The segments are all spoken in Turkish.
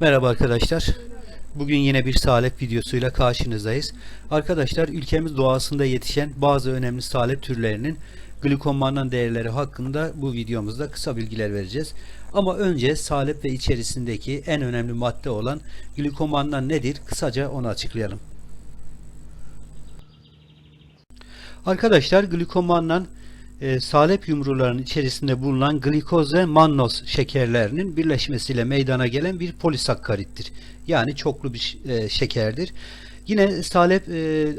Merhaba arkadaşlar. Bugün yine bir salep videosuyla karşınızdayız. Arkadaşlar ülkemiz doğasında yetişen bazı önemli salep türlerinin glikomandan değerleri hakkında bu videomuzda kısa bilgiler vereceğiz. Ama önce salep ve içerisindeki en önemli madde olan glikomandan nedir? Kısaca onu açıklayalım. Arkadaşlar glikomandan e, salep yumrularının içerisinde bulunan glikoz ve mannoz şekerlerinin birleşmesiyle meydana gelen bir polisakkarittir. Yani çoklu bir e, şekerdir. Yine salep e,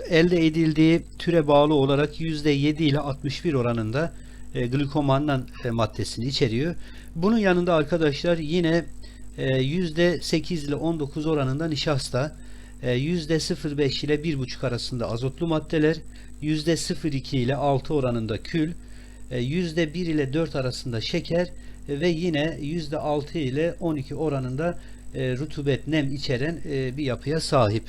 elde edildiği türe bağlı olarak %7 ile 61 oranında e, glikomandan e, maddesini içeriyor. Bunun yanında arkadaşlar yine e, %8 ile 19 oranında nişasta, e, %0,5 ile 1,5 arasında azotlu maddeler, %0,2 ile 6 oranında kül, e, %1 ile 4 arasında şeker e, ve yine %6 ile 12 oranında e, rutubet nem içeren bir yapıya sahip.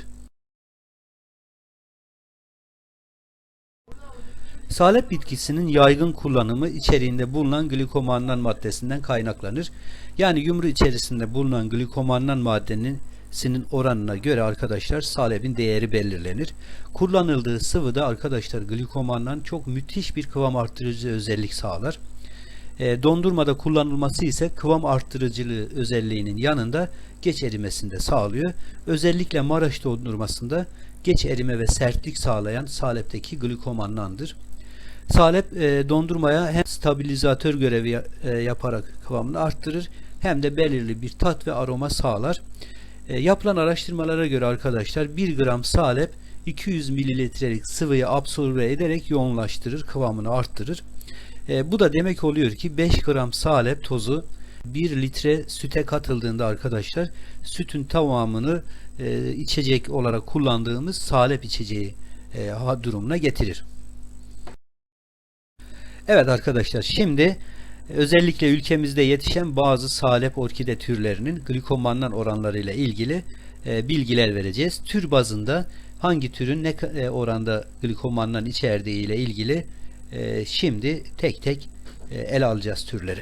Salep bitkisinin yaygın kullanımı içeriğinde bulunan glikomannan maddesinden kaynaklanır. Yani yumru içerisinde bulunan glikomannan maddenin sinin oranına göre arkadaşlar salepin değeri belirlenir. Kullanıldığı sıvıda arkadaşlar glikomandan çok müthiş bir kıvam arttırıcı özellik sağlar. E, dondurmada kullanılması ise kıvam arttırıcılığı özelliğinin yanında geç erimesini de sağlıyor. Özellikle Maraş dondurmasında geç erime ve sertlik sağlayan salepteki glikomandandır. Salep e, dondurmaya hem stabilizatör görevi e, yaparak kıvamını arttırır hem de belirli bir tat ve aroma sağlar. E, yapılan araştırmalara göre arkadaşlar 1 gram salep 200 mililitrelik sıvıyı absorbe ederek yoğunlaştırır, kıvamını arttırır. E, bu da demek oluyor ki 5 gram salep tozu 1 litre süte katıldığında arkadaşlar sütün tamamını e, içecek olarak kullandığımız salep içeceği e, durumuna getirir. Evet arkadaşlar şimdi özellikle ülkemizde yetişen bazı salep orkide türlerinin glikomandan oranlarıyla ilgili e, bilgiler vereceğiz. Tür bazında hangi türün ne e, oranda glikomandan içerdiği ile ilgili e, şimdi tek tek ele alacağız türleri.